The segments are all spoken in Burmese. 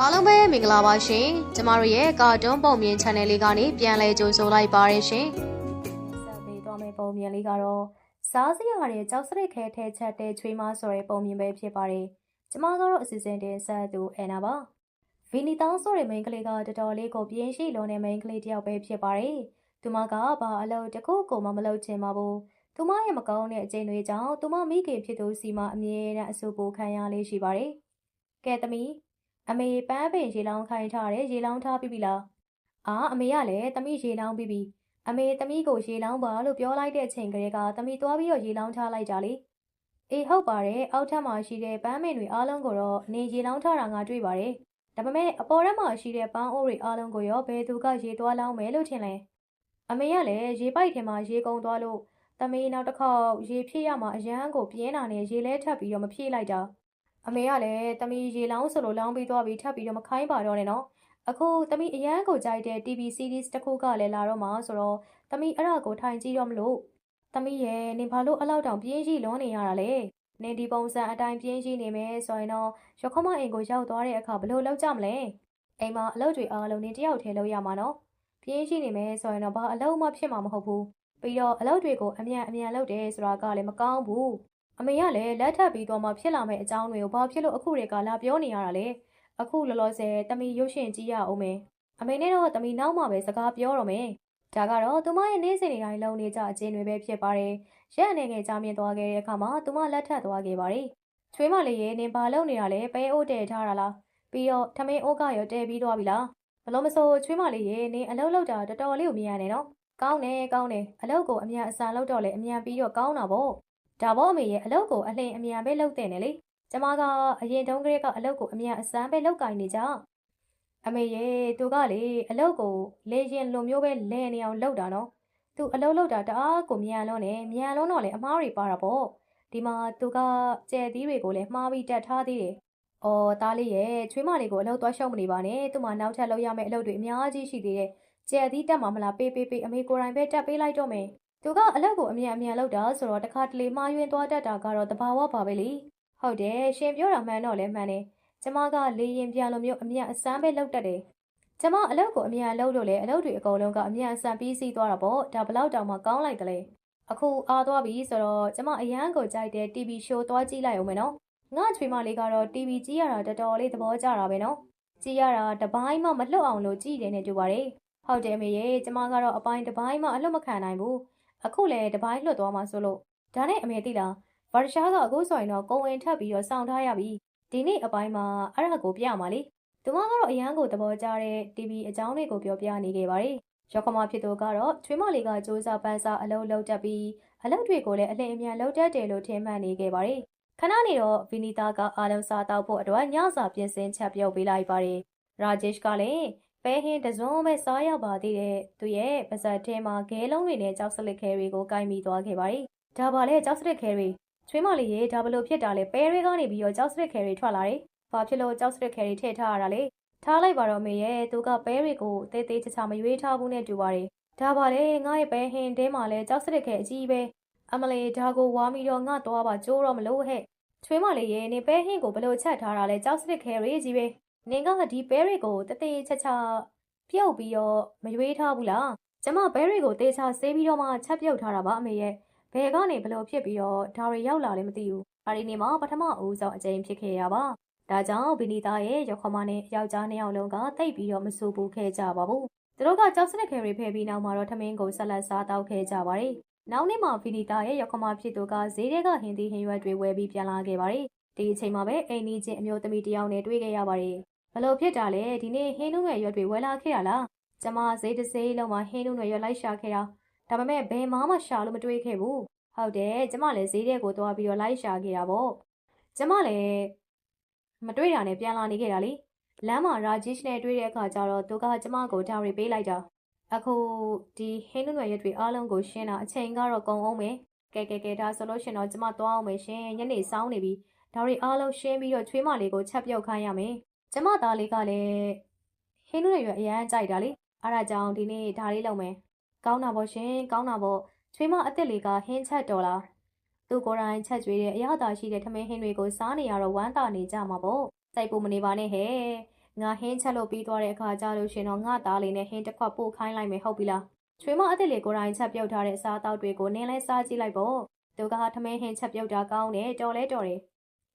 အားလုံးပဲမင်္ဂလာပါရှင်ကျမတို့ရဲ့ကာတွန်းပုံမြင် channel လေးကနေပြန်လည်ကြိုဆိုလိုက်ပါရရှင်ဆက်ပေးသွားမယ့်ပုံမြင်လေးကတော့စားစရာတွေကြောက်စရိတ်ခဲထဲချက်တဲ့ချွေးမဆိုတဲ့ပုံမြင်ပဲဖြစ်ပါတယ်။ကျမကတော့အစီအစဉ်တင်ဆက်သူအန်နာပါ။ဗီနီတောင်းဆိုတဲ့မိန်းကလေးကတော်တော်လေးကိုပြင်းရှိလုံးတဲ့မိန်းကလေးတစ်ယောက်ပဲဖြစ်ပါတယ်။သူမကဘာအလုပ်တစ်ခုကိုမှမလုပ်ချင်ပါဘူး။သူမရဲ့မကောင်းတဲ့အကျင့်တွေကြောင့်သူမမိခင်ဖြစ်သူစီမအမြဲတမ်းအဆူပိုခံရလေးရှိပါတယ်။ကဲသမီး အမေပန်းပင်ရေလောင်းခိုင်းထားတယ်ရေလောင်းထားပြီပြီလား။အာအမေကလည်းသမီးရေလောင်းပြီပြီ။အမေသမီးကိုရေလောင်းပါလို့ပြောလိုက်တဲ့အချိန်ကလေးကသမီးသွားပြီးတော့ရေလောင်းထားလိုက်ကြလေအေးဟုတ်ပါတယ်အောက်ထပ်မှာရှိတဲ့ပန်းမင်တွေအားလုံးကိုတော့နေရေလောင်းထားတာငါတွေ့ပါတယ်ဒါပေမဲ့အပေါ်ထပ်မှာရှိတဲ့ပန်းအိုးတွေအားလုံးကိုရောဘယ်သူကရေသွားလောင်းမယ်လို့ထင်လဲအမေကလည်းရေပိုက်ထဲမှာရေကုန်သွားလို့သမီးနောက်တစ်ခေါက်ရေဖြည့်ရမှာအရန်ကိုပြင်းတာနဲ့ရေလဲထပ်ပြီးတော့မဖြည့်လိုက်တာ အမေကလည်းသမီးရေလောင်းဆိုလို့လောင်းပြီးသွားပြီးထပ်ပြီးတော့မခိုင်းပါတော့နဲ့နော်အခုသမီးအရန်ကိုကြိုက်တဲ့ TV series တစ်ခုကလည်းလာတော့မှာဆိုတော့။သမီးအဲ့ဒါကိုထိုင်ကြည့်တော့မလို့။သမီးရဲ့နင်ဘာလို့အလောက်တောင်ပြင်းရှိလွန်းနေရတာလဲ။နင်ဒီပုံစံအတိုင်းပြင်းရှိနေမယ်ဆိုရင်တော့ရခမအိမ်ကိုရောက်သွားတဲ့အခါဘလို့လောက်ကြမလဲ။အိမ်မှာအလုပ်တွေအားလုံးနင်တယောက်တည်းလုပ်ရမှာနော်။ပြင်းရှိနေမယ်ဆိုရင်တော့ဘာအလုပ်မှဖြစ်မှာမဟုတ်ဘူး။ပြီးတော့အလုပ်တွေကိုအမြန်အမြန်လုပ်တယ်ဆိုတာကလည်းမကောင်းဘူး။ အမေကလည်းလက်ထပ်ပြီးတော့မှဖြစ်လာမယ့်အကြောင်းတွေကိုဘာဖြစ်လို့အခုတွေကလာပြောနေရတာလဲ။အခုလောလောဆယ်သမီးရုပ်ရှင်ကြည့်ရအောင်မယ်။အမေနဲ့တော့သမီးနောက်မှပဲစကားပြောတော့မယ်။ဒါကတော့သူမရဲ့နေ့စဉ်နေ့တိုင်းလုံနေကြအချင်းတွေပဲဖြစ်ပါတယ်။ရက်အနေငယ်ကြာမြင့်သွားခဲ့တဲ့အခါမှာသူမလက်ထပ်သွားခဲ့ပါတယ်။ချွေးမလေးရဲ့နင်ဘာလုပ်နေတာလဲပဲအိုးတဲထားတာလား။ပြီးတော့ထမင်းအိုးကရောတဲပြီးသွားပြီလား။ဘလို့မဆိုချွေးမလေးရဲ့နင်အလုပ်လုပ်တာတော်တော်လေးကိုမြင်ရတယ်နော်။ကောင်းတယ်ကောင်းတယ်အလုပ်ကိုအမြန်အစံလုပ်တော့လေအမြန်ပြီးတော့ကောင်းတာပေါ့။ ဒါပေါ့အမေရဲ့အလုပ်ကိုအလင်းအမြန်ပဲလုပ်တဲ့နေလေ။ကျမကအရင်တုန်းကတည်းကအလုပ်ကိုအမြန်အစံပဲလုပ်ကင်နေကြ။အမေရေသူကလေအလုတ်ကိုလေရင်လိုမျိုးပဲလဲနေအောင်လုပ်တာနော်သူအလုတ်လုပ်တာတအားကိုမြန်လွန်းနေမြန်လွန်းတော့လေအမားတွေပါတာပေါ့ဒီမှာသူကကြဲသီးတွေကိုလည်းမှားပြီးတက်ထားသေးတယ်အော်သားလေးရဲ့ချွေးမလေးကိုအလုတ်သွားရှုံးမနေပါနဲ့သူ့မှာနောက်ထပ်လုပ်ရမယ့်အလုပ်တွေအများကြီးရှိသေးတယ်ကြဲသီးတက်မှာမလားပေးပေးပေးအမေကိုယ်တိုင်ပဲတက်ပေးလိုက်တော့မယ် သူကအလုတ်ကိုအမြန်အမြန်လုပ်တာဆိုတော့တခါတလေမှားယွင်းသွားတတ်တာကတော့တဘာဝပါပဲလေဟုတ်တယ်ရှင်ပြောတာမှန်တော့လဲမှန်တယ်ကျမကလေရင်ပြန်လိုမျိုးအမြန်အစမ်းပဲလုပ်တတ်တယ်။ကျမအလုပ်ကိုအမြန်လုပ်လို့လေအလုပ်တွေအကုန်လုံးကအမြန်အစမ်းပြီးစီးသွားတာပေါ့။ဒါဘလောက်တောင်မှကောင်းလိုက်တယ်လေ။အခုအားသွားပြီဆိုတော့ကျမအရန်ကိုကြိုက်တဲ့ TV show သွားကြည့်လိုက်အောင်မယ်နော်။ငါချွေမလေးကတော့ TV ကြည့်ရတာတော်တော်လေးသဘောကျတာပဲနော်။ကြည့်ရတာတပိုင်းမှမလွတ်အောင်လို့ကြည့်တယ်နဲ့တူပါတယ်။ဟုတ်တယ်မေရဲ့ကျမကတော့အပိုင်းတပိုင်းမှအလွတ်မခံနိုင်ဘူး။ အခုလည်းတပိုင်းလွတ်သွားမှဆိုလို့ဒါနဲ့အမေသိလားဗာရှားကအခုဆိုရင်တော့ကိုဝင်ထပ်ပြီးတော့စောင့်ထားရပြီ။ဒီနေ့အပိုင်းမှာအဲ့ဒါကိုပြမှာလေသူမကတော့အရန်ကိုသဘောကျတဲ့ TV အကြောင်းတွေကိုပြောပြနေခဲ့ပါတယ်ရောက်ကမဖြစ်သူကတော့ချွေးမလေးကစူးစမ်းပန်းစားအလုပ်လုပ်တတ်ပြီးအလုပ်တွေကိုလည်းအလင်းအမြန်လုပ်တတ်တယ်လို့ထင်မှတ်နေခဲ့ပါတယ်ခဏနေတော့ဗီနီတာကအားလုံးစားတောက်ဖို့အတွက်ညစာပြင်ဆင်ချက်ပြုတ်ပေးလိုက်ပါတယ်ရာဂျစ်ကလည်း ပဲဟင်းတစုံပဲစားရပါသေးတယ်သူရဲ့ပါဇက်ထဲမှာဂဲလုံးတွေနဲ့ကြောက်စလစ်ခဲတွေကိုကင်ပြီးသွားခဲ့ပါတယ်ဒါပါလေကြောက်စလစ်ခဲတွေချွေးမလေးရေဒါဘလို့ဖြစ်တာလဲပဲတွေကနေပြီးတော့ကြောက်စရစ်ခဲတွေထွက်လာတယ်။ဘာဖြစ်လို့ကြောက်စရစ်ခဲတွေထည့်ထားရတာလဲ။ထားလိုက်ပါတော့မေရဲ့သူကပဲတွေကိုတေးသေးချာချာမရွေးထားဘူးနဲ့တူပါတယ်။ဒါပါလေငါရဲ့ပဲဟင်တဲမှာလဲကြောက်စရစ်ခဲအကြီးပဲ။အမလေးဒါကိုဝါမီတော့ငါတော့ပါကြိုးတော့မလို့ဟဲ့။ချွေးမလေးရေနေပဲဟင်ကိုဘလို့ချက်ထားတာလဲကြောက်စရစ်ခဲတွေကြီးပဲ။ နင်ကဒီပဲတွေကိုတသေးချာချာပြုတ်ပြီးတော့မရွေးထားဘူးလား။ကျမပဲတွေကိုတေးချာဆေးပြီးတော့မှချက်ပြုတ်ထားတာပါအမေရဲ့။ဘယ်ကနေဘလို့ဖြစ်ပြီးတော့ဒါတွေရောက်လာလဲမသိဘူး။ပါရီနေမှာပထမဦးဆုံးအကြိမ်ဖြစ်ခဲ့ရပါ။ဒါကြောင့်ဗီနီတာရဲ့ရောက်ခမနဲ့ယောက်ျားနှစ်ယောက်လုံးကတိတ်ပြီးတော့မဆူပူခဲ့ကြပါဘူး။သူတို့ကကြောက်စနစ်ခဲတွေဖယ်ပြီးနောက်မှာတော့ထမင်းကိုဆက်လက်စားတောက်ခဲ့ကြပါတယ်။နောက်နေ့မှာဗီနီတာရဲ့ရောက်ခမဖြစ်သူကဈေးထဲကဟင်းသီးဟင်းရွက်တွေဝယ်ပြီးပြန်လာခဲ့ပါတယ်။ဒီအချိန်မှာပဲအိမ်နီးချင်းအမျိုးသမီးတစ်ယောက်နဲ့တွေ့ခဲ့ရပါတယ်။ ဘလို့ဖြစ်တာလဲဒီနေ့ဟင်းနုငယ်ရွက်တွေဝယ်လာခဲ့ရလား။ကျမဈေးတစ်ဈေးလုံးမှာဟင်းနုငယ်ရွက်လိုက်ရှာခဲ့တာ။ဒါပေမဲ့ဘယ်မှမရှာလို့မတွေ့ခဲ့ဘူး။ဟုတ်တယ်ကျမလည်းဈေးထဲကိုသွားပြီးတော့လိုက်ရှာခဲ့တာပေါ့ကျမလည်းမတွေ့တာနဲ့ပြန်လာနေခဲ့တာလေလမ်းမှာရာဂျစ်နဲ့တွေ့တဲ့အခါကျတော့သူကကျမကိုဒါတွေပေးလိုက်တာအခုဒီဟင်းနုနွယ်ရက်တွေအားလုံးကိုရှင်းတာအချိန်ကတော့ကုန်အောင်မယ်ကဲကဲကဲဒါဆိုလို့ရှင်တော့ကျမသွားအောင်မယ်ရှင်ညနေစောင်းနေပြီဒါတွေအားလုံးရှင်းပြီးတော့ချွေးမလေးကိုချက်ပြုတ်ခိုင်းရမယ် ကျမသားလေးကလည်းဟင်းနုနွယ်ရက်အရန်ကြိုက်တာလေအားဒါကြောင့်ဒီနေ့ဒါလေးလုပ်မယ်ကောင်းတာပေါ့ရှင်ကောင်းတာပေါ့ချွေးမအစ်စ်လေးကဟင်းချက်တော်လားသူကိုယ်တိုင်ချက်ကျွေးတဲ့အရသာရှိတဲ့ထမင်းဟင်းတွေကိုစားနေရတော့ဝမ်းသာနေကြမှာပေါ့စိုက်ဖို့မနေပါနဲ့ဟဲ့ငါဟင်းချက်လို့ပြီးသွားတဲ့အခါကျလို့ရှင်တော့ငါသားလေးနဲ့ဟင်းတစ်ခွက်ပို့ခိုင်းလိုက်မယ်ဟုတ်ပြီလားချွေးမအစ်စ်လေးကိုယ်တိုင်ချက်ပြုတ်ထားတဲ့အစားအသောက်တွေကိုနင်းလဲစားကြည့်လိုက်ပေါ့သူကထမင်းဟင်းချက်ပြုတ်တာကောင်းတယ်တော်လဲတော်တယ်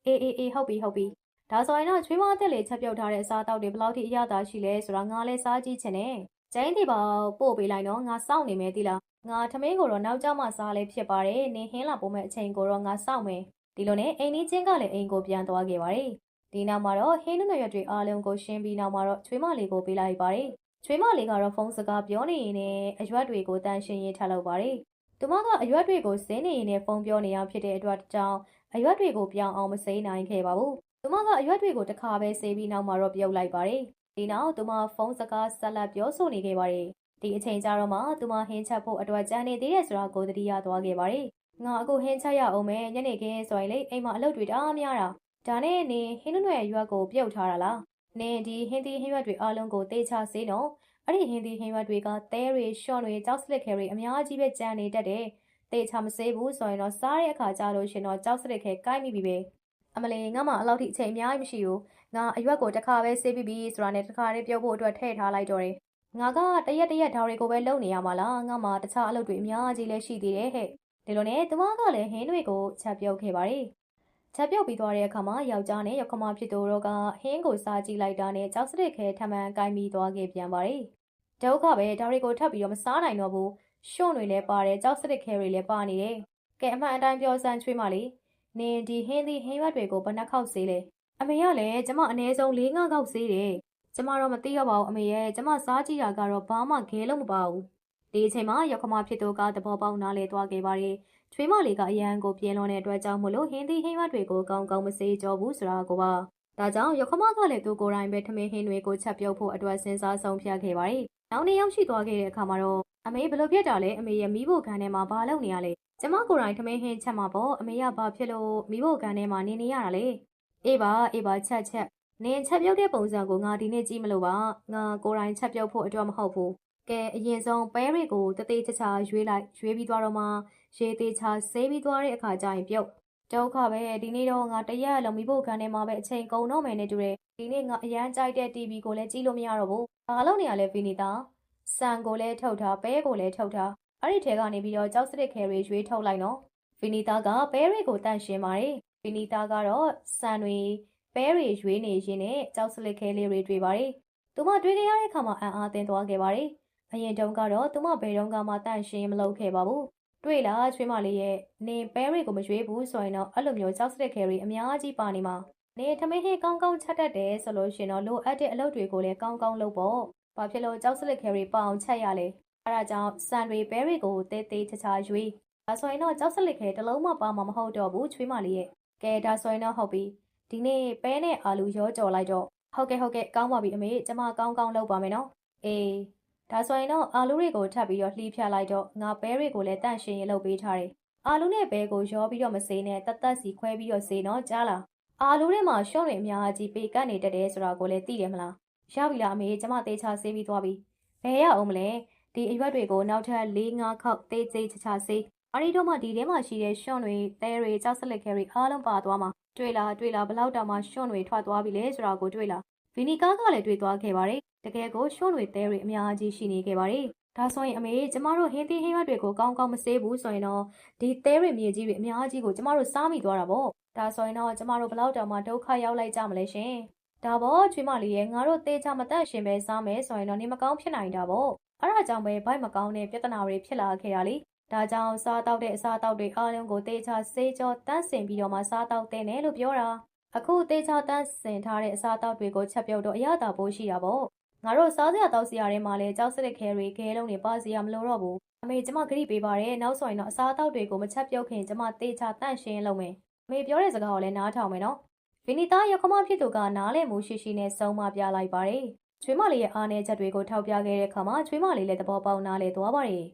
အေးအေးအေးဟုတ်ပြီဟုတ်ပြီ ဒါဆိုရင်တော့ချွေးမအစ်စ်လေးချက်ပြုတ်ထားတဲ့အစားအသောက်တွေဘယ်လောက်ထိအရသာရှိလဲဆိုတော့ငါလဲစားကြည့်ချင်တယ်ကျင်းတီပါပို့ပေးလိုက်တော့ငါစောင့်နေမယ်သီလားငါထမင်းကိုတော့နောက်ကျမှစားလဲဖြစ်ပါတယ်နင်းဟင်းလာပို့မဲ့အချိန်ကိုတော့ငါစောင့်မယ်ဒီလိုနဲ့အိမ်ကြီးချင်းကလည်းအိမ်ကိုပြန်သွားခဲ့ပါတယ်ဒီနောက်မှာတော့ဟင်းနွယ်ရွက်တွေအားလုံးကိုရှင်းပြီးနောက်မှာတော့ချွေးမလေးကိုပေးလိုက်ပါတယ်ချွေးမလေးကတော့ဖုန်းစကားပြောနေရင်လည်းအရွက်တွေကိုတန်ရှင်းရေးထားလုပ်ပါတယ်သူမကအရွက်တွေကိုစင်းနေရင်လည်းဖုန်းပြောနေရဖြစ်တဲ့အတွက်ကြောင့်အရွက်တွေကိုပြောင်းအောင်မစိမ့်နိုင်ခဲ့ပါဘူး သူမကအရွက်တွေကိုတစ်ခါပဲဆေးပြီးနောက်မှာတော့ပြုတ်လိုက်ပါတယ်ဒီနောက်သူမဖုန်းစကားဆက်လက်ပြောဆိုနေခဲ့ပါတယ်ဒီအချိန်ကြတော့မှသူမဟင်းချက်ဖို့အတွက်ကြံနေသေးတယ်ဆိုတာကိုသတိရသွားခဲ့ပါတယ်ငါအခုဟင်းချက်ရအောင်မယ်ညနေခင်းဆိုရင်လေအိမ်မှာအလုပ်တွေတအားများတာဒါနဲ့နင်ဟင်းနွယ်ရွက်ကိုပြုတ်ထားတာလားနင်ဒီဟင်းသီးဟင်းရွက်တွေအားလုံးကိုတေချစေးနော်အဲ့ဒီဟင်းသီးဟင်းရွက်တွေကသဲတွေရှော့တွေကြောက်စလစ်ခဲတွေအများကြီးပဲကြံနေတတ်တယ်တေချမစေးဘူးဆိုရင်တော့စားတဲ့အခါကြလို့ရှင်တော့ကြောက်စလစ်ခဲကိုက်မိပြီပဲ အမလေးငါမှအလောက်ထိအချိန်အများကြီးမရှိဘူးငါအရွက်ကိုတစ်ခါပဲဆေးပြီးပြီဆိုတာနဲ့တစ်ခါတည်းပြုတ်ဖို့အတွက်ထည့်ထားလိုက်တော့တယ်ငါကတရက်တရက်ဓာတ်တွေကိုပဲလုပ်နေရမှာလားငါမှတခြားအလုပ်တွေအများကြီးလည်းရှိသေးတယ်ဟဲ့ဒီလိုနဲ့သူမကလည်းဟင်းတွေကိုချက်ပြုတ်ခဲ့ပါတယ်ချက်ပြုတ်ပြီးသွားတဲ့အခါမှာယောက်ျားနဲ့ရောက်ခမဖြစ်သူတို့ကဟင်းကိုစားကြည့်လိုက်တာနဲ့ကြောက်စရစ်ခဲထမှန်ကိုင်းပြီးသွားခဲ့ပြန်ပါတယ်ဒုက္ခပဲဒါတွေကိုထပ်ပြီးတော့မစားနိုင်တော့ဘူးရှုံ့တွေလည်းပါတယ်ကြောက်စရစ်ခဲတွေလည်းပါနေတယ်ကဲအမှန်အတိုင်းပြောစမ်းချွေးမလေး နင်ဒီဟင်းသီးဟင်းရွက်တွေကိုဘယ်နှခေါက်စေးလဲအမေကလည်းကျမအနည်းဆုံး၄-၅ခေါက်စေးတယ်ကျမတော့မသိရပါဘူးအမေရဲ့ကျမစားကြည့်တာကတော့ဘာမှခဲလို့မပါဘူးဒီအချိန်မှာရောက်ခမဖြစ်သူကသဘောပေါက်နားလေသွားခဲ့ပါတယ်ချွေးမလေးကအရန်ကိုပြင်းလွန်တဲ့အတွက်ကြောင့်မလို့ဟင်းသီးဟင်းရွက်တွေကိုကောင်းကောင်းမစေးကြောဘူးဆိုတာကိုပါဒါကြောင့်ရောက်ခမကလည်းသူကိုယ်တိုင်ပဲထမင်းဟင်းတွေကိုချက်ပြုတ်ဖို့အတွက်စဉ်းစားဆုံးဖြတ်ခဲ့ပါတယ်နောက်နေ့ရောက်ရှိသွားခဲ့တဲ့အခါမှာတော့ အမေဘယ်လိုဖြစ်တာလဲအမေရဲ့မိဖို့ခန်းထဲမှာဘာလုပ်နေရလဲကျမကိုယ်တိုင်ထမင်းဟင်းချက်မှာပေါ့အမေကဘာဖြစ်လို့မိဖို့ခန်းထဲမှာနေနေရတာလဲအေးပါအေးပါချက်ချက်နင်ချက်ပြုတ်တဲ့ပုံစံကိုငါဒီနေ့ကြည့်မလို့ပါငါကိုယ်တိုင်ချက်ပြုတ်ဖို့အတွက်မဟုတ်ဘူးကဲအရင်ဆုံးပဲတွေကိုတသေးချာချာရွေးလိုက်ရွေးပြီးသွားတော့မှရေသေးချာဆေးပြီးသွားတဲ့အခါကျရင်ပြုတ်ဒုက္ခပဲဒီနေ့တော့ငါတရက်လုံးမိဖို့ခန်းထဲမှာပဲအချိန်ကုန်တော့မယ်နဲ့တူတယ်ဒီနေ့ငါအရန်ကြိုက်တဲ့ TV ကိုလည်းကြည့်လို့မရတော့ဘူးဘာလို့နေရလဲဗီနီတာ ဆန်ကိုလည်းထုတ်ထားပဲကိုလည်းထုတ်ထားအဲ့ဒီထဲကနေပြီးတော့ကြောက်စရစ်ခဲတွေရွေးထုတ်လိုက်နော်ဗီနီတာကပဲတွေကိုတန့်ရှင်းပါတယ်ဗီနီတာကတော့ဆန်တွေပဲတွေရွေးနေရင်းနဲ့ကြောက်စလစ်ခဲလေးတွေတွေ့ပါတယ်။သူမတွေ့ကြရတဲ့အခါမှာအံ့အားသင့်သွားခဲ့ပါတယ်။အရင်တုန်းကတော့သူမဘယ်တုန်းကမှတန့်ရှင်းမလုပ်ခဲ့ပါဘူး။တွေ့လားချွေးမလေးရဲ့နင်ပဲတွေကိုမရွေးဘူးဆိုရင်တော့အဲ့လိုမျိုးကြောက်စလစ်ခဲတွေအများကြီးပါနေမှာ။နင်ထမင်းဟင်းကောင်းကောင်းချက်တတ်တယ်ဆိုလို့ရှင်တော့လိုအပ်တဲ့အလုပ်တွေကိုလည်းကောင်းကောင်းလုပ်ပေါ့။ ဘာဖြစ်လို့ကြောက်စလစ်ခဲတွေပအောင်ချက်ရလဲ။အဲဒါကြောင့်ဆန်တွေပဲတွေကိုတဲတဲချာချာရွေး။ဒါဆိုရင်တော့ကြောက်စလစ်ခဲတစ်လုံးမှပါမှာမဟုတ်တော့ဘူးချွေးမလေးရဲ့။ကဲဒါဆိုရင်တော့ဟုတ်ပြီ။ဒီနေ့ပဲနဲ့အာလူရောကြော်လိုက်တော့ဟုတ်ကဲ့ဟုတ်ကဲ့ကောင်းပါပြီအမေကျမကောင်းကောင်းလုပ်ပါမယ်နော်အေးဒါဆိုရင်တော့အာလူတွေကိုထပ်ပြီးတော့လှီးဖြတ်လိုက်တော့ငါပဲတွေကိုလည်းတန့်ရှင်းရေးလုပ်ပေးထားတယ်အာလူနဲ့ပဲကိုရောပြီးတော့မစေးနဲ့တတ်တတ်စီခွဲပြီးတော့စေးနော်ကြားလားအာလူတွေမှာရှုံးတွေအများကြီးပေကတ်နေတတ်တယ်ဆိုတာကိုလည်းသိတယ်မလား ရပြီလားအမေကျမတေချာစေးပြီးသွားပြီဘယ်ရအောင်မလဲဒီအရွက်တွေကိုနောက်ထပ်၄၅ခေါက်တေးသေးချာချာစေးအဲ့ဒီတော့မှဒီထဲမှာရှိတဲ့ရှွန့်တွေသဲတွေကြောက်စလက်ခဲတွေအားလုံးပါသွားမှာတွေ့လားတွေ့လားဘလောက်တောင်မှရှွန့်တွေထွက်သွားပြီလဲဆိုတာကိုတွေ့လားဗီနီကာကလည်းတွေ့သွားခဲ့ပါတယ်တကယ်ကိုရှွန့်တွေသဲတွေအများကြီးရှိနေခဲ့ပါတယ်ဒါဆိုရင်အမေကျမတို့ဟင်းသီးဟင်းရွက်တွေကိုကောင်းကောင်းမစေးဘူးဆိုရင်တော့ဒီသဲတွေမြေကြီးတွေအများကြီးကိုကျမတို့စားမိသွားတာပေါ့ဒါဆိုရင်တော့ကျမတို့ဘလောက်တောင်မှဒုက္ခရောက်လိုက်ကြမလဲရှင် ဒါပေါ့ချွေးမလေးရဲ့ငါတို့တေးချမတတ်ရှင်ပဲစားမယ်ဆိုရင်တော့နေမကောင်းဖြစ်နိုင်တာပေါ့အဲ့ဒါကြောင့်ပဲဘိုက်မကောင်းတဲ့ပြဿနာတွေဖြစ်လာခဲ့တာလေဒါကြောင့်စားတောက်တဲ့အစားတောက်တွေအားလုံးကိုတေချာစေးကြောတန်းစင်ပြီးတော့မှစားတောက်တဲ့နဲ့လို့ပြောတာအခုတေချာတန်းစင်ထားတဲ့အစားတောက်တွေကိုချက်ပြုတ်တော့အရသာပိုးရှိတာပေါ့ငါတို့စားစရာတောက်စရာတွေမှာလည်းကြောက်စရစ်ခဲတွေခဲလုံးတွေပါစရာမလိုတော့ဘူးအမေကျမဂရိပေးပါတယ်နောက်ဆိုရင်တော့အစားတောက်တွေကိုမချက်ပြုတ်ခင်ကျမတေချာတန့်ရှင်းလုပ်မယ်အမေပြောတဲ့စကားကိုလည်းနားထောင်မယ်နော် ဗီနီတာရခမဖြစ်သူကနားလဲမှုရှိရှိနဲ့စုံမပြလိုက်ပါတယ်ချွေးမလေးရဲ့အားနည်းချက်တွေကိုထောက်ပြခဲ့တဲ့အခါမှာချွေးမလေးလည်းသဘောပေါက်နားလဲသွားပါတယ်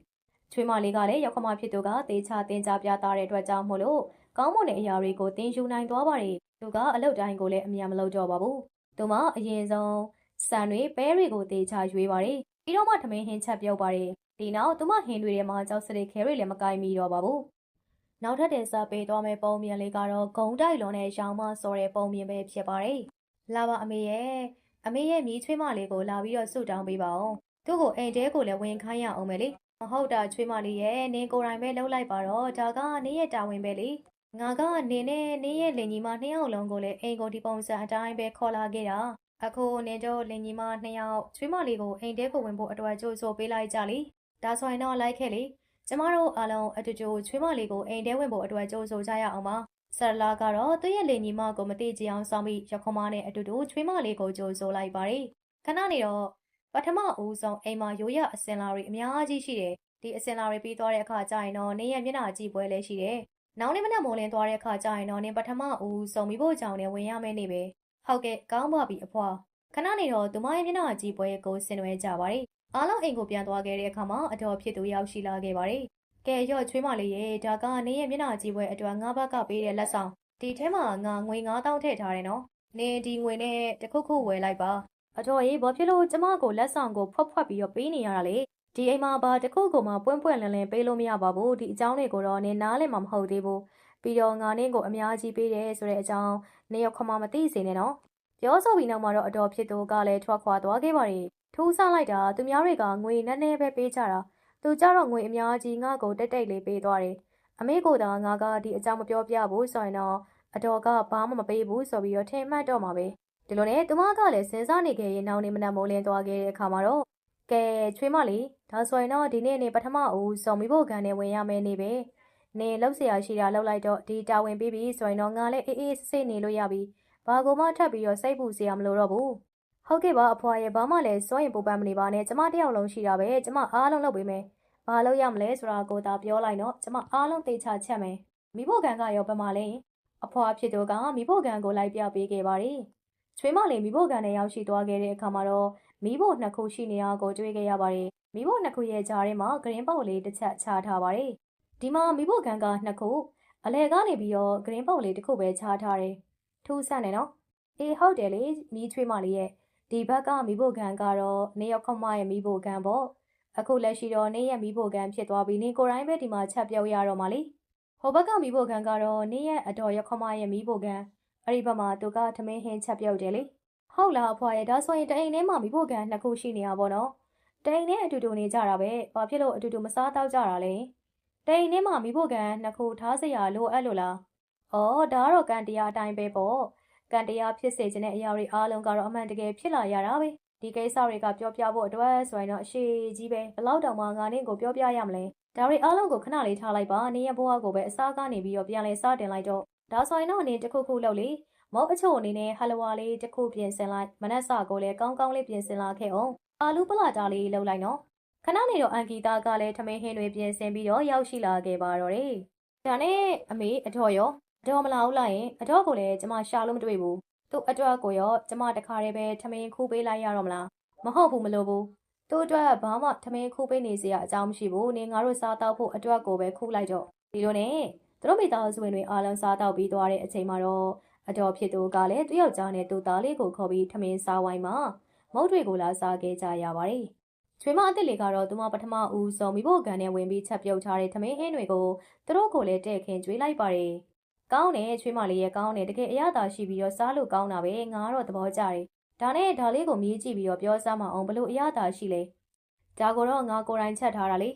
ချွေးမလေးကလည်းရောက်ခမဖြစ်သူကတေချာတင်ကြပြတာတဲ့အတွက်ကြောင့်မို့လို့ကောင်းမွန်တဲ့အရာတွေကိုတင်ယူနိုင်သွားပါတယ်သူကအလုပ်တိုင်းကိုလည်းအမြန်မလုပ်တော့ပါဘူးသူမအရင်ဆုံးဆန်တွေပဲတွေကိုတေချာရွေးပါတယ်ပြီးတော့မှထမင်းဟင်းချက်ပြုတ်ပါတယ်ဒီနောက်သူမဟင်းတွေထဲမှာကြောက်စရိတ်ခဲတွေလည်းမကိုင်းမိတော့ပါဘူး နောက်ထပ်တင်ဆက်ပေးသွားမယ့်ပုံမြင်လေးကတော့ဂုံတိုက်လွန်တဲ့ရောင်မစော်တဲ့ပုံမြင်ပဲဖြစ်ပါတယ်လာပါအမေရဲ့အမေရဲ့မြီးချွေးမလေးကိုလာပြီးတော့ဆုတောင်းပေးပါဦးသူ့ကိုအိမ်တဲကိုလည်းဝင်ခိုင်းရအောင်မယ်လေမဟုတ်တာချွေးမလေးရဲ့နင်းကိုယ်တိုင်ပဲလှုပ်လိုက်ပါတော့ဒါကနင်းရဲ့တာဝန်ပဲလေငါကနင်းနဲ့နင်းရဲ့လင်ကြီးမနှစ်ယောက်လုံးကိုလည်းအိမ်ကိုဒီပုံစံအတိုင်းပဲခေါ်လာခဲ့တာအခုနင်းတို့လင်ကြီးမနှစ်ယောက်ချွေးမလေးကိုအိမ်တဲကိုဝင်ဖို့အတွက်ကြိုးဆိုပေးလိုက်ကြလေဒါဆိုရင်တော့လိုက်ခဲ့လေ ကျမတို့အားလုံးအတူတူချွေးမလေးကိုအိမ်တဲဝင်ဖို့အတွက်ကြိုးဆိုကြရအောင်ပါဆရလာကတော့သူ့ရဲ့လင်ကြီးမကိုမတိကြအောင်စောင့်ပြီးရခွန်မနဲ့အတူတူချွေးမလေးကိုကြိုးဆိုလိုက်ပါတယ်ခဏနေတော့ပထမဦးဆုံးအိမ်မှာရိုးရအစင်လာတွေအများကြီးရှိတယ်ဒီအစင်လာတွေပြီးသွားတဲ့အခါကျရင်တော့နင်းရဲ့မျက်နှာကြည့်ပွဲလည်းရှိတယ်နောက်နေ့မနက်မိုးလင်းသွားတဲ့အခါကျရင်တော့နင်းပထမဦးဆုံးမိဖို့ကြောင့်လည်းဝင်ရမယ့်နေပဲဟုတ်ကဲ့ကောင်းပါပြီအဖွာခဏနေတော့သူမရဲ့မျက်နှာကြည့်ပွဲကိုဆင်နွှဲကြပါတယ် အားလုံးအိမ်ကိုပြန်သွားခဲ့တဲ့အခါမှာအတော်ဖြစ်သူရောက်ရှိလာခဲ့ပါတယ်ကဲရော့ချွေးမလေးရေဒါကနင်းရဲ့မျက်နှာကြည့်ပွဲအတွက်ငါးဘက်ကပေးတဲ့လက်ဆောင်ဒီထဲမှာငါငွေ9000ထည့်ထားတယ်နော်နင်းဒီငွေနဲ့တစ်ခုခုဝယ်လိုက်ပါအတော်ရေးဘာဖြစ်လို့ကျမကိုလက်ဆောင်ကိုဖွက်ဖွက်ပြီးတော့ပေးနေရတာလဲဒီအိမ်မှာဘာတစ်ခုကိုမှပွင့်ပွင့်လင်းလင်းပေးလို့မရပါဘူးဒီအကြောင်းတွေကိုတော့နင်းနားလည်မှာမဟုတ်သေးဘူးပြီးတော့ငါနင်းကိုအများကြီးပေးတယ်ဆိုတဲ့အကြောင်းနေရောက်ခမမသိစေနဲ့နော်ပြောဆိုပြီးနောက်မှာတော့အတော်ဖြစ်သူကလည်းထွက်ခွာသွားခဲ့ပါတယ် ထူးဆန်းလိုက်တာသူများတွေကငွေနည်းနည်းပဲပေးကြတာသူကြတော့ငွေအများကြီးငါ့ကိုတိတ်တိတ်လေးပေးသွားတယ်အမေကသာငါကဒီအကြောင်းမပြောပြဘူးဆိုရင်တော့အတော်ကဘာမှမပေးဘူးဆိုပြီးတော့ထင်မှတ်တော့မှာပဲဒီလိုနဲ့သူမကလည်းစဉ်းစားနေခဲ့ရင်နောက်နေမနက်မိုးလင်းသွားခဲ့တဲ့အခါမှာတော့ကဲချွေးမလေးဒါဆိုရင်တော့ဒီနေ့နေပထမဦးစုံမိဖို့ကန်နဲ့ဝင်ရမယ်နေပဲနေလောက်เสียရှိတာလောက်လိုက်တော့ဒီတာဝန်ပြီးပြီဆိုရင်တော့ငါလည်းအေးအေးဆေးဆေးနေလို့ရပြီဘာကိုမှထပ်ပြီးတော့စိတ်ပူစရာမလိုတော့ဘူး ဟုတ်ကဲ့ပါအဖွာရဲ့ဘာမှလည်းစိုးရင်ပူပန်မနေပါနဲ့ကျမတယောက်လုံးရှိတာပဲကျမအားလုံးလုပ်ပေးမယ်ဘာလို့ရမလဲဆိုတာကိုသာပြောလိုက်တော့ကျမအားလုံးသိချချက်မယ်မိဖို့ကန်ကရောဘယ်မှာလဲအဖွာဖြစ်သူကမိဖို့ကန်ကိုလိုက်ပြပေးခဲ့ပါတယ်ချွေးမလေးမိဖို့ကန်နဲ့ရောက်ရှိသွားခဲ့တဲ့အခါမှာတော့မိဖို့နှစ်ခုရှိနေတာကိုတွေ့ခဲ့ရပါတယ်မိဖို့နှစ်ခုရဲ့ကြားထဲမှာဂရင်းပုတ်လေးတစ်ချက်ချထားပါတယ်ဒီမှာမိဖို့ကန်ကနှစ်ခုအလဲကနေပြီးတော့ဂရင်းပုတ်လေးတစ်ခုပဲချထားတယ်ထူးဆန်းတယ်နော်အေးဟုတ်တယ်လေမိချွေးမလေးရဲ့ ဒီဘက်ကမိဖို့ကန်ကတော့နေရောက်ခမရဲ့မိဖို့ကန်ပေါ့အခုလက်ရှိတော့နေရဲ့မိဖို့ကန်ဖြစ်သွားပြီနေကိုယ်တိုင်ပဲဒီမှာချက်ပြုတ်ရတော့မှလေဟိုဘက်ကမိဖို့ကန်ကတော့နေရဲ့အတော်ရခမရဲ့မိဖို့ကန်အဲ့ဒီဘက်မှာသူကထမင်းဟင်းချက်ပြုတ်တယ်လေဟုတ်လားအဖွာရဲ့ဒါဆိုရင်တအိမ်ထဲမှာမိဖို့ကန်နှစ်ခုရှိနေရပါတော့တအိမ်ထဲအတူတူနေကြတာပဲဘာဖြစ်လို့အတူတူမစားတော့ကြတာလဲတအိမ်ထဲမှာမိဖို့ကန်နှစ်ခုထားစရာလိုအပ်လို့လားဩဒါကတော့ကန်တရားအတိုင်းပဲပေါ့ ကန်တရားဖြစ်စေခြင်းတဲ့အရာတွေအားလုံးကတော့အမှန်တကယ်ဖြစ်လာရတာပဲဒီကိစ္စတွေကပြောပြဖို့အတွက်ဆိုရင်တော့အရှိကြီးပဲဘလောက်တောင်မှငါနဲ့ကိုပြောပြရမလဲဒါတွေအားလုံးကိုခဏလေးထားလိုက်ပါနင်းရဲ့ဘဝကိုပဲအစားကနေပြီးတော့ပြန်လဲစတင်လိုက်တော့ဒါဆိုရင်တော့အနေတစ်ခုခုလုပ်လေမုတ်အချို့အနေနဲ့ဟလဝါလေးတစ်ခုပြင်ဆင်လိုက်မနက်စာကိုလည်းကောင်းကောင်းလေးပြင်ဆင်လာခဲ့အောင်အာလူပလာတာလေးလုပ်လိုက်နော်ခဏနေတော့အန်ကီတာကလည်းထမင်းဟင်းတွေပြင်ဆင်ပြီးတော့ရောက်ရှိလာခဲ့ပါတော့တယ်ဒါနဲ့အမေအတော်ရော အတော်မလာဘူးလားရင်အတော်ကိုလည်းကျမရှာလို့မတွေ့ဘူးသူ့အတွက်ကိုရောကျမတခါတည်းပဲထမင်းခူးပေးလိုက်ရတော့မလားမဟုတ်ဘူးမလို့ဘူးသူ့အတွက်ဘာမှထမင်းခူးပေးနေစရာအကြောင်းမရှိဘူးနေငါတို့စားတော့ဖို့အတွက်ကိုပဲခူးလိုက်တော့ဒီလိုနဲ့သူတို့မိသားစုဝင်တွေအားလုံးစားတော့ပြီးသွားတဲ့အချိန်မှာတော့အတော်ဖြစ်သူကလည်းသူ့ယောက်ျားနဲ့သူ့သားလေးကိုခေါ်ပြီးထမင်းစားဝိုင်းမှာမုတ်တွေကိုလာစားခဲ့ကြရပါတယ်ချွေမအစ်စ်လေးကတော့သူမပထမဦးဆုံးမိဖို့ကန်နဲ့ဝင်ပြီးချက်ပြုတ်ထားတဲ့ထမင်းဟင်းတွေကိုသူတို့ကိုလည်းတဲ့ခင်ကျွေးလိုက်ပါတယ် ကောင်းတယ်ချွေးမလေးရဲ့ကောင်းတယ်တကယ်အရသာရှိပြီးတော့စားလို့ကောင်းတာပဲငါကတော့သဘောကျတယ်ဒါနဲ့ဒါလေးကိုမြည်ကြည့်ပြီးတော့ပြောစားမအောင်ဘလို့အရသာရှိလဲဒါကိုတော့ငါကိုယ်တိုင်ချက်ထားတာလေ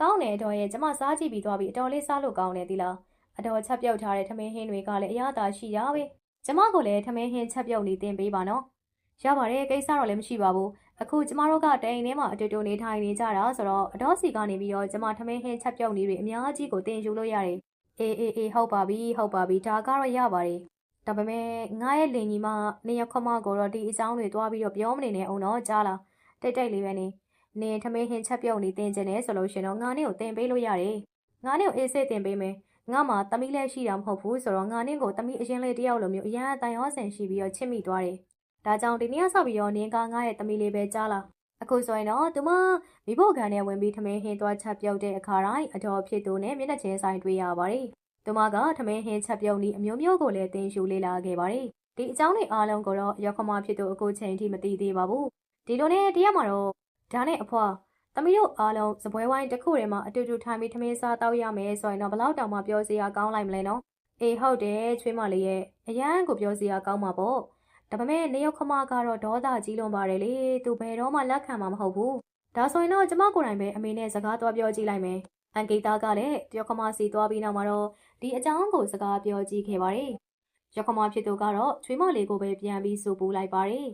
ကောင်းတယ်တော့ရဲ့ကျမစားကြည့်ပြီးသွားပြီအတော်လေးစားလို့ကောင်းတယ်ဒီလားအတော်ချက်ပြုတ်ထားတဲ့ထမင်းဟင်းတွေကလည်းအရသာရှိရပဲကျမကိုလည်းထမင်းဟင်းချက်ပြုတ်နေတင်ပေးပါနော်ရပါတယ်ကိစ္စတော့လည်းမရှိပါဘူးအခုကျမတို့ကတအိမ်ထဲမှာအတူတူနေထိုင်နေကြတာဆိုတော့အတော်စီကနေပြီးတော့ကျမထမင်းဟင်းချက်ပြုတ်နေတွေအများကြီးကိုတင်ယူလို့ရတယ် အေးအေးအေးဟုတ်ပါပြီဟုတ်ပါပြီဒါကတော့ရပါတယ်ဒါပေမဲ့ငါရဲ့လင်ကြီးမနေရခမကိုတော့ဒီအကြောင်းတွေတွားပြီးတော့ပြောမနေနဲ့အောင်တော့ကြားလားတိတ်တိတ်လေးပဲနေနေထမင်းဟင်းချက်ပြုတ်နေတင်ကျင်တယ်ဆိုလို့ရှင်တော့ငါနဲ့ကိုတင်ပေးလို့ရတယ်ငါနဲ့ကိုအေးစိတ်တင်ပေးမယ်ငါမှသမီးလည်းရှိတာမဟုတ်ဘူးဆိုတော့ငါနဲ့ကိုသမီးအရင်လေးတယောက်လိုမျိုးအရန်အတန်ရောဆန်ရှိပြီးတော့ချစ်မိသွားတယ်ဒါကြောင့်ဒီနေ့ဆောက်ပြီးတော့နင်းကငါရဲ့သမီးလေးပဲကြားလား အခုဆိုရင်တော့သူမမိဖို့ခံနဲ့ဝင်ပြီးထမင်းဟင်းသွားချက်ပြုတ်တဲ့အခါတိုင်းအတော်ဖြစ်သူနဲ့မျက်နှာချင်းဆိုင်တွေ့ရပါတယ်။သူမကထမင်းဟင်းချက်ပြုတ်နည်းအမျိုးမျိုးကိုလည်းသင်ယူလေ့လာခဲ့ပါတယ်။ဒီအကြောင်းတွေအားလုံးကိုတော့ရောက်ခမဖြစ်သူအခုချိန်ထိမသိသေးပါဘူး။ဒီလိုနဲ့တရားမှာတော့ဒါနဲ့အဖွာသမီးတို့အားလုံးစပွဲဝိုင်းတစ်ခုထဲမှာအတူတူထိုင်ပြီးထမင်းစားတောက်ရမယ်ဆိုရင်တော့ဘလောက်တောင်မှပြောစရာကောင်းလိုက်မလဲနော်။အေးဟုတ်တယ်ချွေးမလေးရဲ့အရန်ကိုပြောစရာကောင်းမှာပေါ့။ ဒါပေမဲ့နေရောက်ခမကတော့ဒေါသကြီးလွန်ပါတယ်လေသူဘယ်တော့မှလက်ခံမှာမဟုတ်ဘူးဒါဆိုရင်တော့ကျမကိုယ်တိုင်ပဲအမေနဲ့စကားသွားပြောကြည့်လိုက်မယ်အန်ဂီတာကလည်းတယောက်ခမစီသွားပြီးနောက်မှာတော့ဒီအကြောင်းကိုစကားပြောကြည့်ခဲ့ပါတယ်ရောက်ခမဖြစ်သူကတော့ချွေးမလေးကိုပဲပြန်ပြီးစူပူလိုက်ပါတယ်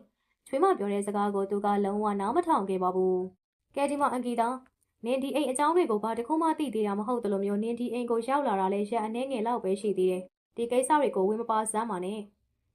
ချွေးမပြောတဲ့စကားကိုသူကလုံးဝနားမထောင်ခဲ့ပါဘူးကဲဒီမှာအန်ဂီတာနင်ဒီအိမ်အကြောင်းတွေကိုဘာတစ်ခုမှသိသေးတာမဟုတ်တယ်လို့မျိုးနင်ဒီအိမ်ကိုရောက်လာတာလဲရက်အနှဲငယ်လောက်ပဲရှိသေးတယ်ဒီကိစ္စတွေကိုဝင်မပါစမ်းပါနဲ့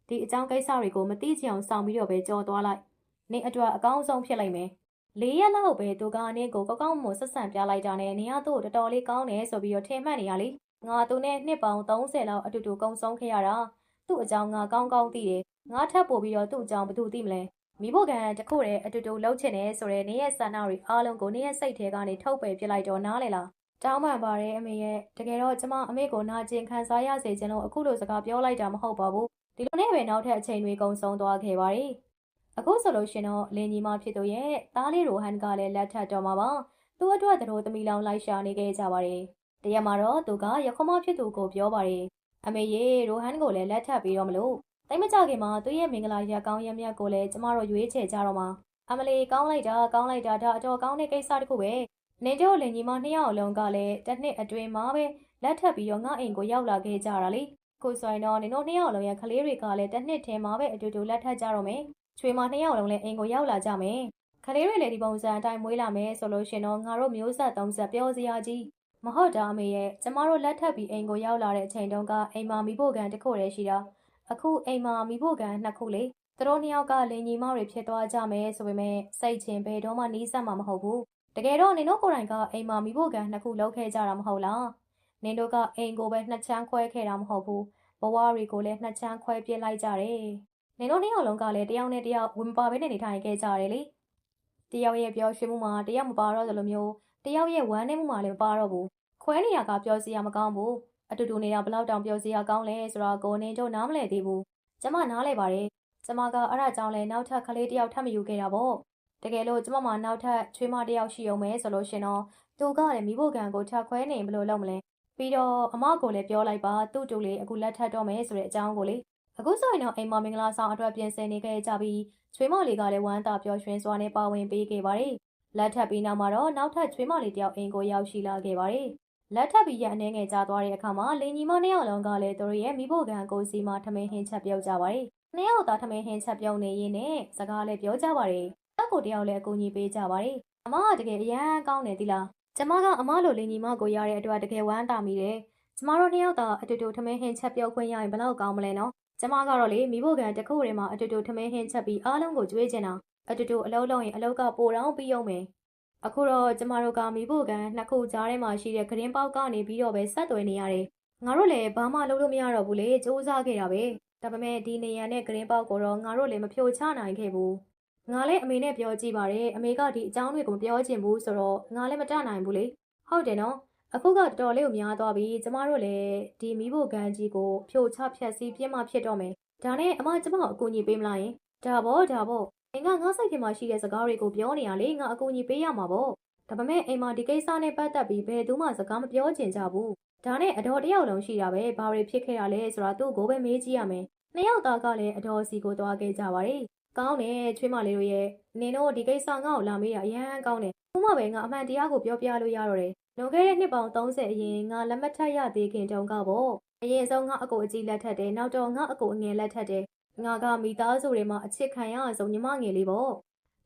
ဒီအကြောင်းကိစ္စတွေကိုမသိချင်အောင်စောင့်ပြီးတော့ပဲကြော်သွားလိုက်။နင်အတွက်အကောင်းဆုံးဖြစ်လိမ့်မယ်။လေးရက်လောက်ပဲသူကနင့်ကိုကောက်ကောက်မွန်ဆက်ဆံပြလိုက်တာနဲ့နင်ကသူ့ကိုတော်တော်လေးကောင်းတယ်ဆိုပြီးတော့ထင်မှတ်နေရလေ။ငါသူနဲ့နှစ်ပေါင်း30လောက်အတူတူကုံဆုံးခဲ့ရတာ။သူ့အကြောင်းငါကောင်းကောင်းသိတယ်။ငါထပ်ပို့ပြီးတော့သူ့အကြောင်းဘယ်သူသိမလဲ။မိဖို့ကန်တစ်ခုတည်းအတူတူလှုပ်ချင်တယ်ဆိုတော့နင်ရဲ့ဆန္ဒတွေအားလုံးကိုနင်ရဲ့စိတ်ထဲကနေထုတ်ပယ်ပြလိုက်တော့နားလေလား။တောင်းပန်ပါတယ်အမေရဲ့တကယ်တော့ကျမအမေကိုနာကျင်ခံစားရစေခြင်းလို့အခုလိုစကားပြောလိုက်တာမဟုတ်ပါဘူး။ ဒီလိုနဲ့ပဲနောက်ထပ်အချိန်တွေကုန်ဆုံးသွားခဲ့ပါတယ်။အခုဆိုလို့ရှင်တော့လင်းကြီးမဖြစ်သူရဲ့တားလေးရိုဟန်ကလည်းလက်ထပ်တော်မှာပါ။သူ့အတွက်သူတို့သမီးလောင်လိုက်ရှာနေခဲ့ကြပါတယ်။တရက်မှာတော့သူကရခမဖြစ်သူကိုပြောပါတယ်။အမေရေရိုဟန်ကိုလည်းလက်ထပ်ပြီးတော့မလို့တိတ်မကြခင်မှာသူ့ရဲ့မင်္ဂလာရက်ကောင်းရက်မြတ်ကိုလည်းကျမတို့ရွေးချယ်ကြတော့မှာအမလီကောင်းလိုက်တာကောင်းလိုက်တာဒါအတော်ကောင်းတဲ့ကိစ္စတစ်ခုပဲ။နေကျော်လင်ကြီးမနှစ်ယောက်လုံးကလည်းတစ်နှစ်အတွင်းမှာပဲလက်ထပ်ပြီးတော့ငါအိမ်ကိုရောက်လာခဲ့ကြတာလေ။ ကိုဆိုရင်တော့နင်တို့နှစ်ယောက်လုံးရဲ့ကလေးတွေကလည်းတစ်နှစ်ထဲမှာပဲအတူတူလက်ထပ်ကြတော့မယ်။ချွေမနှစ်ယောက်လုံးလည်းအိမ်ကိုရောက်လာကြမယ်။ကလေးတွေလည်းဒီပုံစံအတိုင်းမွေးလာမယ်ဆိုလို့ရှင်တော့ငါတို့မျိုးဆက်သုံးဆက်ပြောစရာကြီးမဟုတ်တာအမေရဲ့ကျမတို့လက်ထပ်ပြီးအိမ်ကိုရောက်လာတဲ့အချိန်တုန်းကအိမ်မှာမိဖို့ကန်တစ်ခုတည်းရှိတာ။အခုအိမ်မှာမိဖို့ကန်နှစ်ခုလေ။သူတို့နှစ်ယောက်ကလင်ညီမတွေဖြစ်သွားကြမယ်ဆိုပေမဲ့စိတ်ချင်းဘယ်တော့မှနီးစပ်မှာမဟုတ်ဘူး။တကယ်တော့နင်တို့ကိုယ်တိုင်ကအိမ်မှာမိဖို့ကန်နှစ်ခုလောက်ခဲ့ကြတာမဟုတ်လား။ နင်တို့ကအိမ်ကိုပဲနှစ်ချမ်းခွဲခဲ့တာမဟုတ်ဘူး။ဘဝတွေကိုလည်းနှစ်ချမ်းခွဲပြစ်လိုက်ကြတယ်။နေတို့နှစ်ယောက်လုံးကလည်းတယောက်နဲ့တယောက်ဝင်မပါဘဲနဲ့နေထိုင်ခဲ့ကြရတယ်လေ။တယောက်ရဲ့ပျော်ရွှင်မှုမှာတယောက်မပါတော့သလိုမျိုးတယောက်ရဲ့ဝမ်းနည်းမှုမှာလည်းမပါတော့ဘူး။ခွဲနေရကပျော်စရာမကောင်းဘူး။အတူတူနေတာဘလောက်တောင်ပျော်စရာကောင်းလဲဆိုတော့ကိုနေတို့နားမလည်သေးဘူး။ကျမနားလဲပါတယ်။ကျမကအဲ့ဒါကြောင့်လဲနောက်ထပ်ကလေးတယောက်ထပ်မယူခဲ့တာပေါ့။တကယ်လို့ကျမမှနောက်ထပ်ချွေးမတယောက်ရှိအောင်မဲဆိုလို့ရှင်တော့သူကလည်းမိဖို့ကံကိုထပ်ခွဲနေဘယ်လိုလုပ်မလဲ။ ပြီးတော့အမကိုလည်းပြောလိုက်ပါသူ့တူလေးအခုလက်ထပ်တော့မယ်ဆိုတဲ့အကြောင်းကိုလေအခုဆိုရင်တော့အိမ်မမင်္ဂလာဆောင်အတွက်ပြင်ဆင်နေခဲ့ကြပြီးချွေးမလေးကလည်းဝမ်းသာပျော်ရွှင်စွာနဲ့ပါဝင်ပေးခဲ့ပါတယ်လက်ထပ်ပြီးနောက်မှာတော့နောက်ထပ်ချွေးမလေးတယောက်အိမ်ကိုရောက်ရှိလာခဲ့ပါတယ်လက်ထပ်ပြီးရအနေငယ်ကြာသွားတဲ့အခါမှာလင်ညီမနှစ်ယောက်လုံးကလည်းသူတို့ရဲ့မိဖို့ကံကိုစီမထမင်းဟင်းချက်ပြုတ်ကြပါတယ်နှစ်ယောက်သာထမင်းဟင်းချက်ပြုတ်နေရင်းနဲ့စကားလည်းပြောကြပါတယ်တက်ကိုတယောက်လည်းအကူအညီပေးကြပါတယ်အမကတကယ်အရန်ကောင်းတယ်သီလား ကျမကအမလိုလင်ညီမကိုရတဲ့အတွက်တကယ်ဝမ်းသာမိတယ်။ကျမတို့နှစ်ယောက်သာအတူတူထမင်းဟင်းချက်ပြုတ်ခွင့်ရရင်ဘယ်လောက်ကောင်းမလဲနော်။ကျမကတော့လေမိဖို့ကံတစ်ခုတည်းမှာအတူတူထမင်းဟင်းချက်ပြီးအားလုံးကိုကြွေးကျင်တာအတူတူအလုံးလုံးရင်အလောက်ကပိုတောင်းပြီးအောင်မယ်။အခုတော့ကျမတို့ကမိဖို့ကံနှစ်ခုကြားထဲမှာရှိတဲ့ဂရင်းပေါက်ကနေပြီးတော့ပဲဆက်သွယ်နေရတယ်။ငါတို့လည်းဘာမှလုပ်လို့မရတော့ဘူးလေစူးစမ်းခဲ့တာပဲ။ဒါပေမဲ့ဒီနေရန်နဲ့ဂရင်းပေါက်ကိုတော့ငါတို့လည်းမဖြိုချနိုင်ခဲ့ဘူး။ ငါလည်းအမေနဲ့ပြောကြည့်ပါတယ်အမေကဒီအကြောင်းတွေကိုမပြောချင်ဘူးဆိုတော့ငါလည်းမတတ်နိုင်ဘူးလေဟုတ်တယ်နော်အခုကတော်တော်လေးကိုများသွားပြီကျမတို့လည်းဒီမိဖို့ကန်းကြီးကိုဖြိုချဖြက်စီးပြင်းမှဖြစ်တော့မယ်ဒါနဲ့အမကျမကိုအကူအညီပေးမလားယင်ဒါပေါ့ဒါပေါ့အင်ကငါစိတ်ထဲမှာရှိတဲ့စကားတွေကိုပြောနေရလေငါအကူအညီပေးရမှာပေါ့ဒါပေမဲ့အိမ်မှာဒီကိစ္စနဲ့ပတ်သက်ပြီးဘယ်သူမှစကားမပြောချင်ကြဘူးဒါနဲ့အတော်တယောက်လုံးရှိတာပဲဘာတွေဖြစ်ခဲ့ရလဲဆိုတာသူ့ကိုပဲမေးကြည့်ရမယ်နှစ်ယောက်သားကလည်းအတော်စီကိုသွားခဲ့ကြပါတယ် ကောင်းတယ်ချွေးမလေးတို့ရဲ့နင်တို့ဒီကိစ္စငါ့ကိုလာမေးတာအရန်ကောင်းတယ်ခုမှပဲငါအမှန်တရားကိုပြောပြလို့ရတော့တယ်လွန်ခဲ့တဲ့နှစ်ပေါင်း30အရင်ငါလက်မထက်ရသေးခင်တုန်းကပေါ့အရင်ဆုံးငါအကိုအကြီးလက်ထက်တယ်နောက်တော့ငါအကိုအငယ်လက်ထက်တယ်ငါကမိသားစုတွေမှာအချစ်ခံရအောင်ဆုံးညီမငယ်လေးပေါ့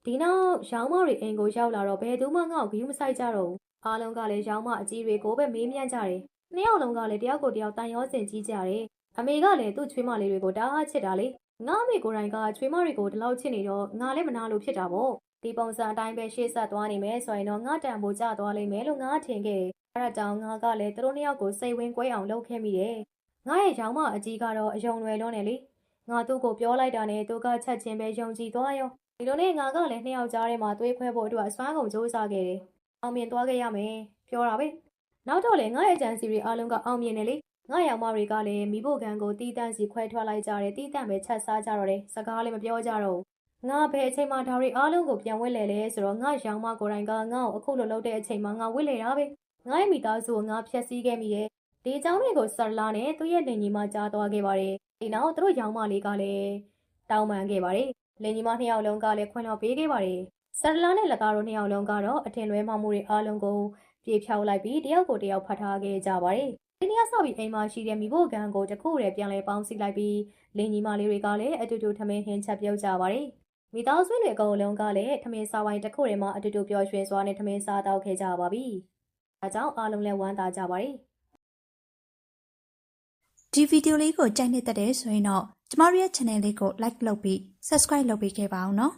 ဒီနောက်ရောင်းမတွေအိမ်ကိုရောက်လာတော့ဘယ်သူမှငါ့ကိုဂရုမစိုက်ကြတော့ဘူးအားလုံးကလည်းရောင်းမအကြီးတွေကိုပဲမေးမြန်းကြတယ်နှစ်ယောက်လုံးကလည်းတယောက်ကိုတယောက်တန်ရောစင်ကြီးကြတယ်အမေကလည်းသူ့ချွေးမလေးတွေကိုတားအားချစ်တာလေ ငါအမေကိုယ်တိုင်ကချွေးမတွေကိုဒီလောက်ချစ်နေတော့ငါလည်းမနာလို့ဖြစ်တာပေါ့ဒီပုံစံအတိုင်းပဲရှေ့ဆက်သွားနေမယ်ဆိုရင်တော့ငါတန်ဖို့ကျသွားလိမ့်မယ်လို့ငါထင်ခဲ့တယ်အဲဒါကြောင့်ငါကလည်းသူတို့နှစ်ယောက်ကိုစိတ်ဝင်ကွဲအောင်လုပ်ခဲ့မိတယ်ငါရဲ့ရောင်မအကြီးကတော့အယုံလွယ်လုံးနေလေငါသူ့ကိုပြောလိုက်တာနဲ့သူကချက်ချင်းပဲယုံကြည်သွားရောဒီလိုနဲ့ငါကလည်းနှစ်ယောက်ကြားထဲမှာသွေးခွဲဖို့အတွက်အစွမ်းကုန်စူးစမ်းခဲ့တယ်အောင်မြင်သွားခဲ့ရမယ်ပြောတာပဲနောက်တော့လေငါရဲ့အကြံစီတွေအားလုံးကအောင်မြင်တယ်လေ ငါရောင်မတွေကလည်းမိဖို့ကံကိုတီးတန့်စီခွဲထွက်လိုက်ကြတယ်တီးတန့်ပဲချက်စားကြတော့တယ်စကားလည်းမပြောကြတော့ဘူးငါဘယ်အချိန်မှဒါတွေအားလုံးကိုပြန်ဝစ်လဲလဲဆိုတော့ငါရောင်မကိုယ်တိုင်ကငါ့ကိုအခုလိုလုပ်တဲ့အချိန်မှာငါဝစ်လဲတာပဲငါရဲ့မိသားစုကိုငါဖျက်ဆီးခဲ့မိတယ်ဒီအကြောင်းတွေကိုဆာလာနဲ့သူ့ရဲ့လင်ကြီးမကြားသွားခဲ့ပါတယ်ဒီနောက်သူတို့ရောင်မလေးကလည်းတောင်းပန်ခဲ့ပါတယ်။လင်ညီမနှစ်ယောက်လုံးကလည်းခွင့်လွှတ်ပေးခဲ့ပါတယ်။ဆရလာနဲ့လက်ကားတို့နှစ်ယောက်လုံးကတော့အထင်လွဲမှားမှုတွေအားလုံးကိုပြေဖြောက်လိုက်ပြီးတယောက်ကိုတယောက်ဖတ်ထားခဲ့ကြပါတယ်။ ဒီနေ့ကစပြီးအိမ်မှာရှိတဲ့မိဖို့ကန်ကိုတစ်ခုတည်းပြန်လဲပေါင်းစည်းလိုက်ပြီးလင်ညီမလေးတွေကလည်းအတူတူထမင်းဟင်းချက်ပြုတ်ကြပါတယ်။မိသားစုတွေအကုန်လုံးကလည်းထမင်းစားဝိုင်းတစ်ခုတည်းမှာအတူတူပျော်ရွှင်စွာနဲ့ထမင်းစားတောက်ခဲ့ကြပါပြီ။ဒါကြောင့်အားလုံးလည်းဝမ်းသာကြပါတယ်။ဒီဗီဒီယိုလေးကိုကြိုက်နေတတ်တယ်ဆိုရင်တော့ကျမတို့ရဲ့ channel လေးကို like လုပ်ပြီး subscribe လုပ်ပေးခဲ့ပါအောင်နော်